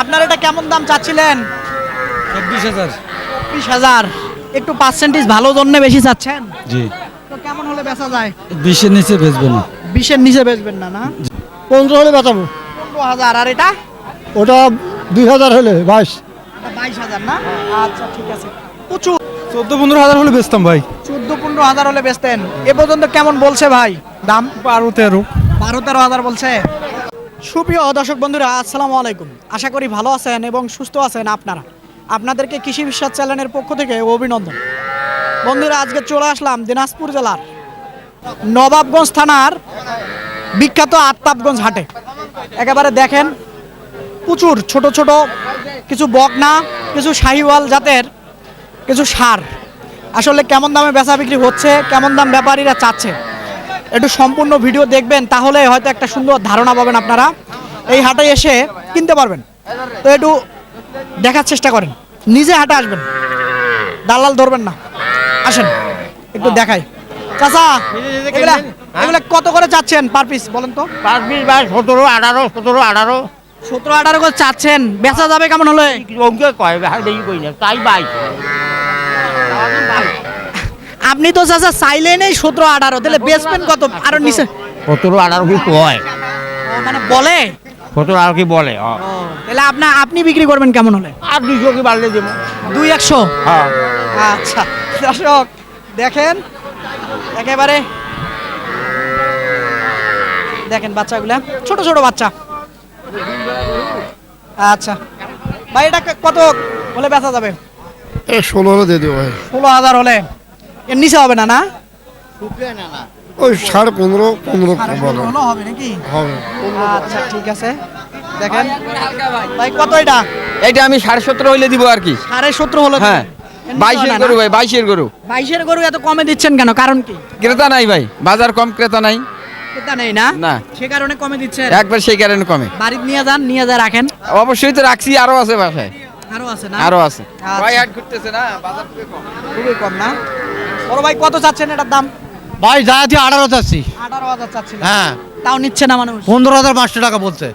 আপনার এটা কেমন দাম চাচ্ছিলেন? চব্বিশ হাজার। বিশ হাজার। একটু পার্সেন্টেজ ভালো জন্য বেশি চাচ্ছেন? জি। তো কেমন হলে বেচা যায়? বিশের নিচে বেচবো না। বিশের নিচে বেচবেন না না? পনেরো হলে বাঁচাবো। পনেরো হাজার। আর এটা? ওটা দুই হাজার হলে বাইশ। বাইশ হাজার না? আচ্ছা ঠিক আছে। প্রচুর। চোদ্দ পনেরো হাজার হলে বেচতাম ভাই। চোদ্দ পনেরো হাজার হলে বেচতেন। এ পর্যন্ত কেমন বলছে ভাই? দাম? বারো তেরো। বারো তেরো হাজার বলছে। সুপ্রিয় দর্শক বন্ধুরা, আসসালামু আলাইকুম। আশা করি ভালো আছেন এবং সুস্থ আছেন আপনারা। আপনাদেরকে কৃষি বিশ্বাস চ্যানেলের পক্ষ থেকে অভিনন্দন। বন্ধুরা, আজকে চলে আসলাম দিনাজপুর জেলার নবাবগঞ্জ থানার বিখ্যাত আত্মাবগঞ্জ হাটে। একেবারে দেখেন, প্রচুর ছোট ছোট কিছু বকনা, কিছু শাহিওয়াল জাতের কিছু সার। আসলে কেমন দামে বেচা বিক্রি হচ্ছে, কেমন দাম ব্যাপারীরা চাচ্ছে? একটু সম্পূর্ণ ভিডিও দেখবেন তাহলে হয়তো একটা সুন্দর ধারণা পাবেন আপনারা। এই হাটে এসে কিনতে পারবেন। তো একটু দেখার চেষ্টা করেন। নিজে হাটে আসবেন। দালাল ধরবেন না। আসেন একটু দেখাই। চাচা এগুলা এগুলা কত করে চাচ্ছেন পার পিস বলেন তো? পার পিস বাইশ সতেরো আঠারো সতেরো আঠারো। সতেরো আঠারো করে চাচ্ছেন। বেচা যাবে কেমন হলে? অঙ্কে কয় কই না তাই বাইশ আপনি তো চাচা চাইলেন এই সতেরো আঠারো তাহলে বেচবেন কত? আরও নিচে। সতেরো আঠারো কি কয়? মানে বলে? সতেরো আঠারো কি বলে? তাহলে আপনার আপনি বিক্রি করবেন কেমন হলে? আর দুশো কি বাড়লে দেবো? দুই একশো? হ্যাঁ। আচ্ছা দর্শক দেখেন একেবারে দেখেন বাচ্চাগুলা ছোট ছোট বাচ্চা। আচ্ছা ভাই এটা কত হলে বেচা যাবে? ষোলো হলে দিয়ে দেবো ভাই। ষোলো হাজার হলে? এর নিচে হবে না না? ওই সাড়ে পনেরো পনেরো হবে নাকি? আচ্ছা ঠিক আছে। দেখেন। ভাই কত এটা? এইটা আমি সাড়ে সতেরো হইলে দিব আর কি। সাড়ে সতেরো হলো হ্যাঁ। বাইশের গরু ভাই বাইশের গরু। বাইশের গরু এত কমে দিচ্ছেন কেন? কারণ কি? ক্রেতা নাই ভাই বাজার কম ক্রেতা নাই। ক্রেতা নেই না? না। সে কারণে কমে দিচ্ছেন। একবার সেই কারণে কমে। বাড়িতে নিয়ে যান নিয়ে যা রাখেন। অবশ্যই তো রাখছি আরও আছে বাসায়। আরও আছে না? আরও আছে। আচ্ছা। ভাই হাট ঘুরতেছে না? বাজার খুবই কম। খুবই কম না? বড় ভাই কত চাচ্ছেন এটার দাম? ভাই যা আঠারো চাচ্ছি। আঠারো হাজার চাচ্ছিলেন। হ্যাঁ। তাও নিচ্ছে না মানুষ? পনেরো হাজার পাঁচশো টাকা বলছে।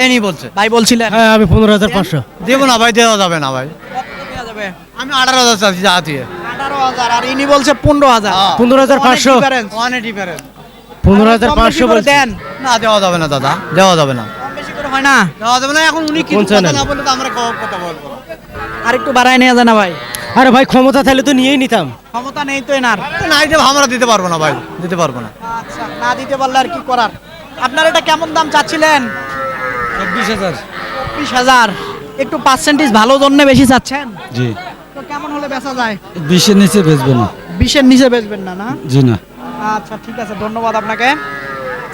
এ নি বলছে। ভাই বলছিলেন? হ্যাঁ আমি পনেরো হাজার পাঁচশো। দেবো না ভাই দেওয়া যাবে না ভাই। যাবে? আমি আঠারো হাজার চাচ্ছি যা দিয়ে আঠারো হাজার আর ইনি বলছে পনেরো হাজার। পনেরো হাজার পাঁচশো। অনেক ডিফারেন্স পনেরো হাজার পাঁচশো দেন। না দেওয়া যাবে না দাদা। দেওয়া যাবে না। হয় না? দেওয়া যাবে না এখন উনি কিছু কথা না বললে তো আমরা কথা বলব আর একটু বাড়ায় নিয়ে যায় না ভাই? আরে ভাই ক্ষমতা থাকলে তো নিয়েই নিতাম। ক্ষমতা নেই তো এনার। না এটা আমরা দিতে পারব না ভাই দিতে পারব না। আচ্ছা না দিতে পারলে আর কি করার? আপনার এটা কেমন দাম চাচ্ছিলেন? চব্বিশ হাজার। বিশ হাজার। একটু পার্সেন্টেজ ভালো জন্য বেশি চাচ্ছেন? জি। তো কেমন হলে বেচা যায়? বিশের নিচে বেচবো না। বিশের নিচে বেচবেন না না? জি না। আচ্ছা ঠিক আছে ধন্যবাদ আপনাকে।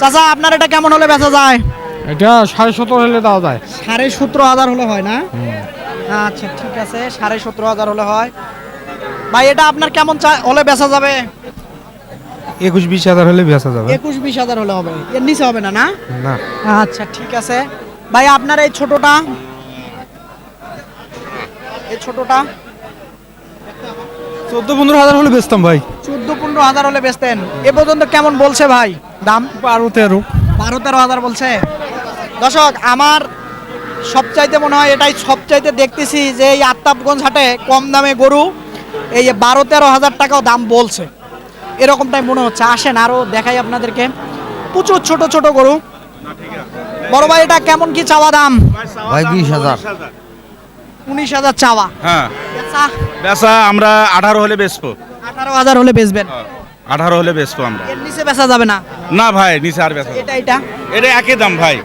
চাচা আপনার এটা কেমন হলে বেচা যায়? এটা সাড়ে সতেরো হলে দেওয়া যায়। সাড়ে সতেরো হাজার হলে হয় না? আচ্ছা ঠিক আছে সাড়ে সতেরো হাজার হলে হয়। ভাই এটা আপনার কেমন চা- হলে বেচা যাবে? একুশ বিশ হাজার হলে বেচা যাবে। একুশ বিশ হাজার হলে হবে। এর নিচে হবে না না? না। আচ্ছা ঠিক আছে। ভাই আপনার এই ছোটটা? এই ছোটটা? চোদ্দ পনেরো হাজার হলে বেচতাম ভাই। চোদ্দ পনেরো হাজার হলে বেচতেন। এ পর্যন্ত কেমন বলছে ভাই? দাম? বারো তেরো। বারো তেরো হাজার বলছে? দর্শক আমার সবচাইতে মনে হয় এটাই সবচাইতে দেখতেছি যে এই আত্মাবগঞ্জ হাটে কম দামে গরু এই যে বারো তেরো হাজার টাকাও দাম বলছে। এরকমটাই মনে হচ্ছে। আসেন আরও দেখাই আপনাদেরকে। প্রচুর ছোট ছোট গরু। বড় ভাই এটা কেমন কি চাওয়া দাম? ভাই বিশ হাজার। উনিশ হাজার চাওয়া। হ্যাঁ। বেচা? আমরা আঠারো হলে বেচবো। আঠারো হাজার হলে বেচবেন। আঠারো হলে বেচবো আমরা। এর নিচে বেচা যাবে না? না ভাই নিচে আর বেচা এটা এটা? এটা একই দাম ভাই।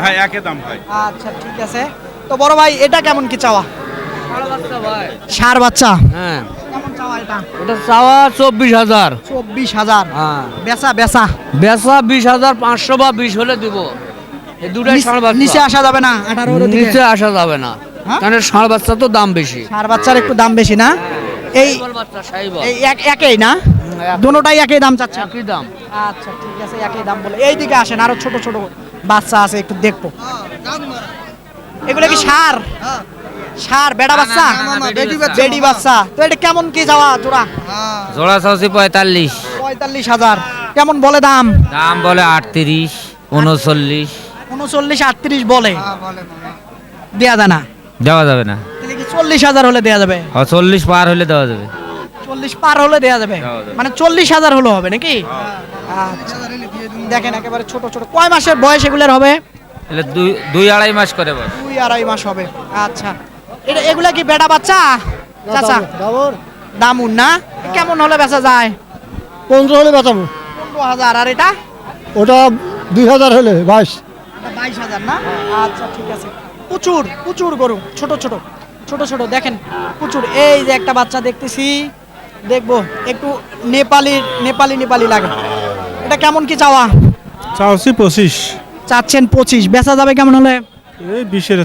হ্যাঁ একই দাম ভাই। আচ্ছা ঠিক আছে। তো বড় ভাই এটা কেমন কি চাওয়া? সার বাচ্চা? হ্যাঁ। কেমন চাওয়া এটা? ওটা চাওয়া চব্বিশ হাজার। চব্বিশ হাজার। হ্যাঁ। বেচা বেচা? বেচা বিশ হাজার পাঁচশো বা বিশ হলে দিব। এই দুটাই ষাঁড় বাচ্চা। নিচে আসা যাবে না আঠারো নিচে আসা যাবে না। হ্যাঁ? কারণ ষাঁড় বাচ্চা তো দাম বেশি। সার বাচ্চার একটু দাম বেশি না? এই একই না? এক। দুটোটাই একই দাম চাচ্ছে একই দাম। আচ্ছা ঠিক আছে একই দাম বলে। এই দিকে আসেন আরও ছোট ছোট বাচ্চা আছে একটু দেখব। এগুলো কি সার? সার বেড়া বাচ্চা? বেডি বাচ্চা। তো এটা কেমন কি যাওয়া জোড়া? জোড়া চাচ্ছি পঁয়তাল্লিশ। পঁয়তাল্লিশ হাজার। কেমন বলে দাম? দাম বলে আটত্রিশ উনচল্লিশ। উনচল্লিশ আটত্রিশ বলে। দেয়া যায় না। দেওয়া যাবে না। চল্লিশ হাজার হলে দেয়া যাবে। ও চল্লিশ পার হলে দেওয়া যাবে। চল্লিশ পার হলে দেওয়া যাবে। মানে চল্লিশ হাজার হলে হবে নাকি? আচ্ছা। দেখেন একেবারে ছোট ছোট। কয় মাসের বয়স এগুলোর হবে? এলে দুই দুই আড়াই মাস করে দুই আড়াই মাস হবে। আচ্ছা। এটা এগুলা কি বেটা বাচ্চা? চাচা? দামুন। না? কেমন হলে বেচা যায়? পনেরো হলে বেচাবো পনেরো হাজার। আর এটা? ওটা দুই হাজার হলে বাইশ। বাইশ হাজার না? আচ্ছা ঠিক আছে। প্রচুর প্রচুর গরু। ছোট ছোট। ছোট ছোট দেখেন প্রচুর। এই যে একটা বাচ্চা দেখতেছি দেখব একটু নেপালি নেপালি নেপালি লাগে। এটা কেমন কি চাওয়া? চাওছি পঁচিশ। চাচ্ছেন পঁচিশ। বেচা যাবে কেমন হলে? এই বিশের।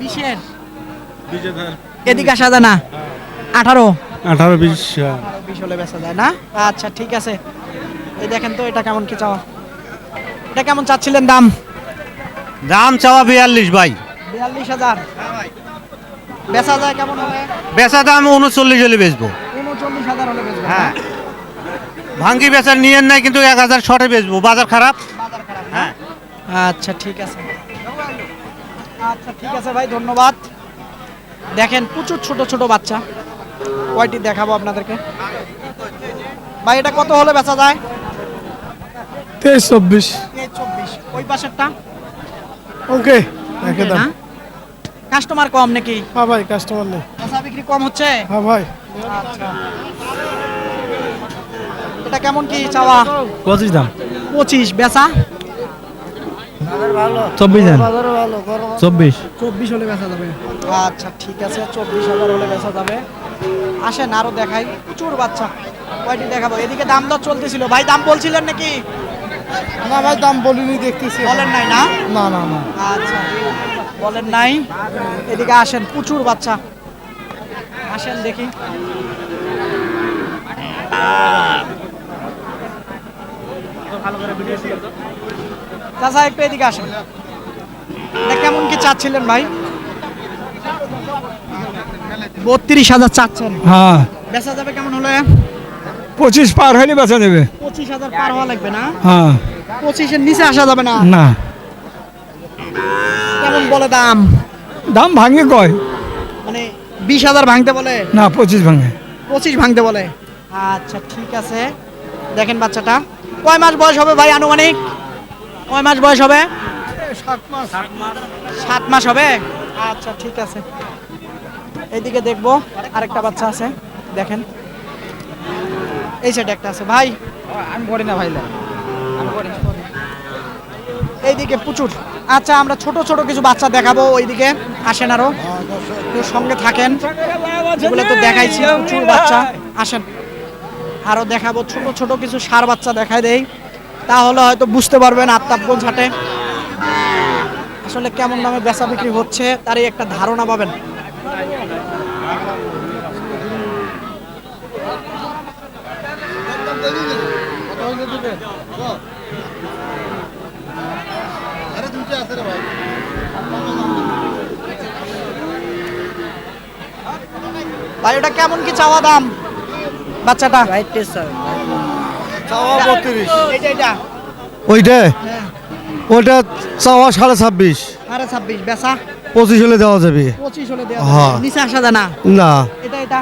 বিশের? এদিকে আসা যায় না? আঠারো? আঠারো বিশ বিশ হলে বেচা যায় না? আচ্ছা ঠিক আছে। এই দেখেন তো এটা কেমন কি চাওয়া? এটা কেমন চাচ্ছিলেন দাম? দাম চাওয়া বিয়াল্লিশ ভাই। বিয়াল্লিশ হাজার। বেচা যায় কেমন হবে? বেচা দাম উনচল্লিশ হলে বেচবো। উনচল্লিশ হাজার হলে বেচবেন হ্যাঁ। ভাঙ্গি বেচার নিয়েন নাই কিন্তু এক হাজার শর্টে বেচবো। বাজার খারাপ। বাজার খারাপ হ্যাঁ। আচ্ছা ঠিক আছে। আচ্ছা ঠিক আছে ভাই ধন্যবাদ। দেখেন প্রচুর ছোট ছোট বাচ্চা। কয়টি দেখাবো আপনাদেরকে? ভাই এটা কত হলে বেচা যায়? তেইশ চব্বিশ। এই চব্বিশ। ওই পাশেরটা? ওকে না? কাস্টমার কম নাকি? হ্যাঁ ভাই কাস্টমার নেই। বেচা বিক্রি কম হচ্ছে? হ্যাঁ ভাই। আচ্ছা। এটা কেমন কি চাওয়া? পঁচিশ দাম। পঁচিশ বেচা? চব্বিশ দাম চব্বিশ। চব্বিশ হলে বেচা যাবে। আচ্ছা ঠিক আছে চব্বিশ হাজার হলে বেচা যাবে। আসেন আরও দেখাই। প্রচুর বাচ্চা। কয়টি দেখাবো? এদিকে দাম দর চলতেছিল। ভাই দাম বলছিলেন নাকি? না ভাই দাম বলিনি দেখতেছি। বলেন নাই না? না না না। আচ্ছা। বলেন নাই। এদিকে আসেন প্রচুর বাচ্চা। আসেন দেখি। চাচা একটু এদিকে আসেন। কেমন কি চাচ্ছিলেন ভাই? বত্রিশ হাজার চাচ্ছেন। হ্যাঁ। বেচা যাবে কেমন হলে পঁচিশ পার হলে বেচা দেবে পঁচিশ হাজার পার হওয়া লাগবে না? হ্যাঁ। পঁচিশের নিচে আসা যাবে না? না। বলে দাম? দাম ভাঙে কয়? মানে বিশ হাজার ভাঙতে বলে? না পঁচিশ ভাঙে। পঁচিশ ভাঙতে বলে? আচ্ছা ঠিক আছে। দেখেন বাচ্চাটা। কয় মাস বয়স হবে ভাই আনুমানিক? কয় মাস বয়স হবে? সাত মাস। হবে? আচ্ছা ঠিক আছে। এইদিকে দেখব আরেকটা বাচ্চা আছে। দেখেন। এই সাইডে একটা আছে। ভাই আমি পড়ি না ভাই আমি পড়ি এইদিকে প্রচুর। আচ্ছা আমরা ছোট ছোট কিছু বাচ্চা দেখাবো ওইদিকে। আসেন আরও। সঙ্গে থাকেন। তো দেখাইছি, প্রচুর বাচ্চা। আসেন। আরও দেখাবো ছোট ছোট কিছু সার বাচ্চা দেখাই দেই। তাহলে হয়তো বুঝতে পারবেন আত্মাপগঞ্জ হাটে। আসলে কেমন দামে বেচা বিক্রি হচ্ছে, তারই একটা ধারণা পাবেন। ভাই। ওটা কেমন কি চাওয়া দাম বাচ্চাটা? চাওয়া বত্রিশ। ওইটা? হ্যাঁ। ওইটা চাওয়া সাড়ে ছাব্বিশ। সাড়ে ছাব্বিশ বেচা? পঁচিশ হলে দেওয়া যাবে। পঁচিশ হলে দেওয়া হ্যাঁ। নিচে আসা যায় না? না। এটা এটা?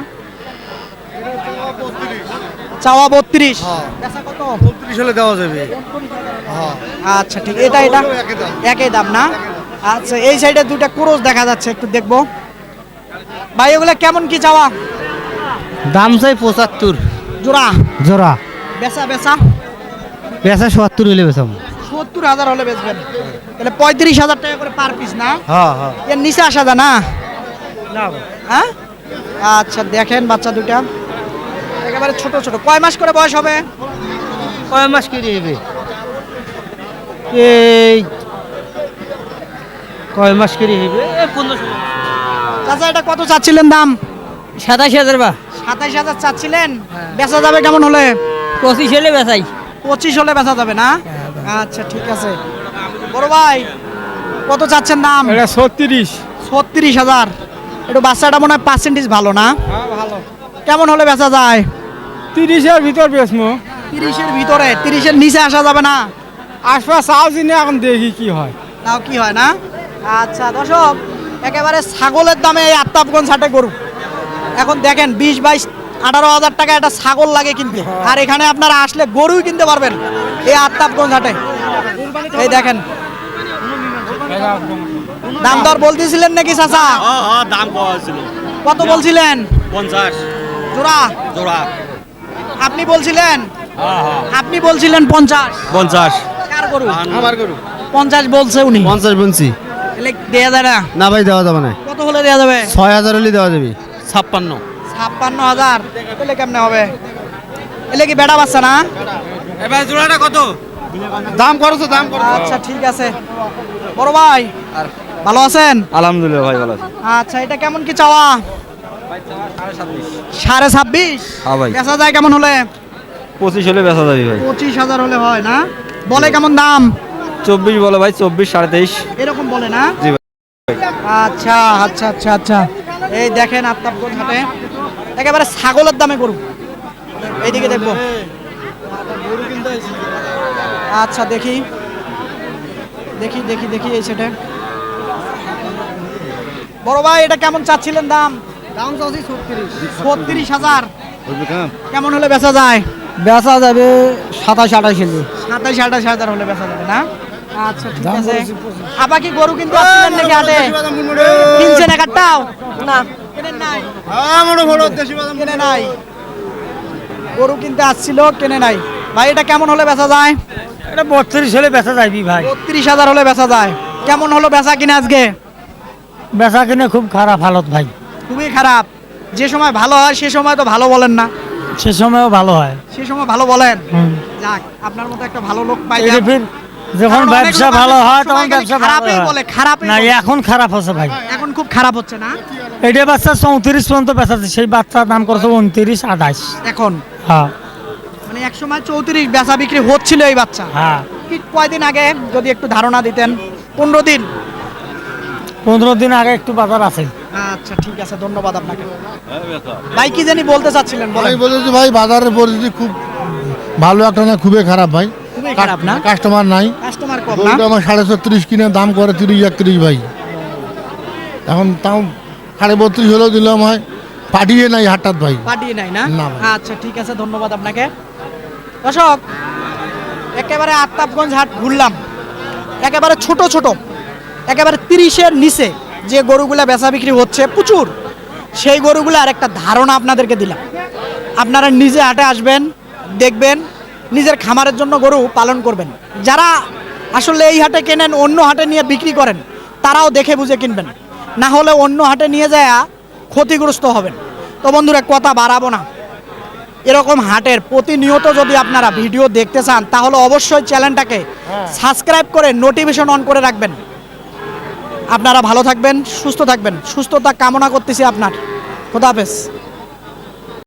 চাওয়া বত্রিশ। কত? পঁয়ত্রিশ হলে দেওয়া যাবে। আচ্ছা ঠিক। এটা এটা একই দাম না? আচ্ছা এই সাইডে দুটা ক্রোশ দেখা যাচ্ছে একটু দেখব। ভাই ওগুলা কেমন কি চাওয়া? দাম চাই পঁচাত্তর। জোড়া? জোড়া। বেচা বেচা? বেচা সত্তর হলে বেচাম সত্তর হাজার হলে বেচবেন। তাহলে পঁয়ত্রিশ হাজার টাকা করে পার পিস না? হ্যাঁ হ্যাঁ। এর নিচে আসা যায় না? হ্যাঁ? আচ্ছা দেখেন বাচ্চা দুটা একেবারে ছোট ছোট। কয় মাস করে বয়স হবে? কয় মাস কেটে যাবে? এই কয় মাস কেটে যাবে? চাচা এটা কত চাচ্ছিলেন দাম? সাতাশ হাজার বা। সাতাইশ হাজার চাচ্ছিলেন? বেচা যাবে কেমন হলে? পঁচিশ হলে বেচাই। পঁচিশ হলে বেচা যাবে না? আচ্ছা ঠিক আছে। বড় ভাই কত চাচ্ছেন দাম? এটা ছত্রিশ। ছত্রিশ হাজার। একটু বাচ্চাটা মনে হয় পার্সেন্টেজ ভালো না? ভালো। কেমন হলে বেচা যায়? তিরিশের ভিতর বেসমো তিরিশের ভিতরে তিরিশের নিচে আসা যাবে না। আশপাশ চাও চিনি এখন দেখি কি হয়। তাও কি হয় না? আচ্ছা দর্শক একেবারে ছাগলের দামে এই আত্মাপগঞ্জ হাটে গরু। এখন দেখেন বিশ বাইশ আঠারো হাজার টাকা একটা ছাগল লাগে কিনতে। আর এখানে আপনারা আসলে গরুই কিনতে পারবেন এই আত্মাপগঞ্জ হাটে। এই দেখেন। দাম দর বলতেছিলেন নাকি চাচা? দাম কত বলছিলেন? পঞ্চাশ। জোড়া? জোড়া। আপনি বলছিলেন? আপনি বলছিলেন পঞ্চাশ। পঞ্চাশ। কার গরু? আমার গরু। পঞ্চাশ বলছে উনি। পঞ্চাশ বলছি। দেয়া যায় না? না ভাই দেওয়া যাবে না। কত হলে দেয়া যাবে? ছয় হাজার হলে দেওয়া যাবে। ছাপ্পান্ন। ছাপ্পান্ন হাজার। তাহলে কেমনে হবে? এলে কি বেড়া বাচ্চা না? এবার জোড়াটা কত? দাম করছ দাম আচ্ছা ঠিক আছে। বড় ভাই ভালো আছেন? আলহামদুলিল্লাহ ভাই ভালো আছে। আচ্ছা এটা কেমন কি চাওয়া? সাড়ে ছাব্বিশ? হ্যাঁ বেচা যায় কেমন হলে? পঁচিশ হলে বেচা যাবে ভাই। পঁচিশ হাজার হলে হয় না? বলে কেমন দাম? চব্বিশ বলে ভাই চব্বিশ সাড়ে তেইশ। এরকম বলে না? জি আচ্ছা আচ্ছা আচ্ছা আচ্ছা। এই দেখেন আফতাবগঞ্জ হাটে? একেবারে ছাগলের দামে গরু। এইদিকে দেখব। আচ্ছা দেখি। দেখি দেখি দেখি এই সেটে। বড় ভাই এটা কেমন চাচ্ছিলেন দাম? দাম চাচ্ছি ছত্রিশ। হাজার। কেমন হলে বেচা যায়? বেচা যাবে সাতাশ আঠাশ হলে সাতাশ আঠাশ হাজার হলে বেচা যাবে না? আচ্ছা ঠিক আছে। আপা কি গরু কিন্তু আসছিলেন নাকি হাটে? কিনছেন এক না কেনেন নাই? কেনে নাই? গরু কিনতে আসছিল কেনে নাই? ভাই এটা কেমন হলে বেচা যায়? এটা বত্রিশ হলে বেচা যাবি ভাই। বত্রিশ হাজার হলে বেচা যায়। কেমন হলো বেচা কিনা আজকে? বেচা কিনে খুব খারাপ হালত ভাই। খুবই খারাপ। যে সময় ভালো হয় সে সময় তো ভালো বলেন না। সে সময়ও ভালো হয়। সে সময় ভালো বলেন। যাক আপনার মতো একটা ভালো লোক পাই যখন ব্যবসা ভালো হয় তখন ব্যবসা খারাপই বলে, খারাপই না এখন খারাপ হচ্ছে ভাই। এখন খুব খারাপ হচ্ছে না? এটা বাচ্চা চৌত্রিশ পর্যন্ত বেচাচ্ছে সেই বাচ্চার দাম করছে উনত্রিশ আঠাশ। এখন? হ্যাঁ। মানে এক সময় চৌত্রিশ বেচা বিক্রি হচ্ছিল এই বাচ্চা। হ্যাঁ। ঠিক কয়দিন আগে যদি একটু ধারণা দিতেন? পনেরো দিন। পনেরো দিন আগে একটু বাজার আছে। আচ্ছা ঠিক আছে ধন্যবাদ আপনাকে। ভাই কি জানি বলতে চাচ্ছিলেন বলেন। আমি বলেছি ভাই বাজারের পরিস্থিতি খুব ভালো একটা না খুবই খারাপ ভাই। খুবই খারাপ না? কাস্টমার নাই। কাস্টমার কম না? আমার সাড়ে ছত্রিশ কিনে দাম করে তিরিশ একত্রিশ ভাই। এখন তাও সাড়ে বত্রিশ হলেও দিলাম হয়। পাঠিয়ে নাই হাটটাত ভাই। পাঠিয়ে নাই না? ভাই। আচ্ছা ঠিক আছে ধন্যবাদ আপনাকে। দর্শক একেবারে আত্মাপগঞ্জ হাট ঘুরলাম। একেবারে ছোট ছোট। একেবারে তিরিশের নিচে। যে গরুগুলা বেচা বিক্রি হচ্ছে প্রচুর সেই গরুগুলো আর একটা ধারণা আপনাদেরকে দিলাম। আপনারা নিজে হাটে আসবেন দেখবেন নিজের খামারের জন্য গরু পালন করবেন। যারা আসলে এই হাটে কেনেন অন্য হাটে নিয়ে বিক্রি করেন তারাও দেখে বুঝে কিনবেন। না হলে অন্য হাটে নিয়ে যায় ক্ষতিগ্রস্ত হবেন। তো বন্ধুরা কথা বাড়াবো না। এরকম হাটের প্রতিনিয়ত যদি আপনারা ভিডিও দেখতে চান তাহলে অবশ্যই চ্যানেলটাকে সাবস্ক্রাইব করে নোটিফিকেশন অন করে রাখবেন। আপনারা ভালো থাকবেন সুস্থ থাকবেন। সুস্থতা কামনা করতেছি আপনার। খোদা হাফেজ।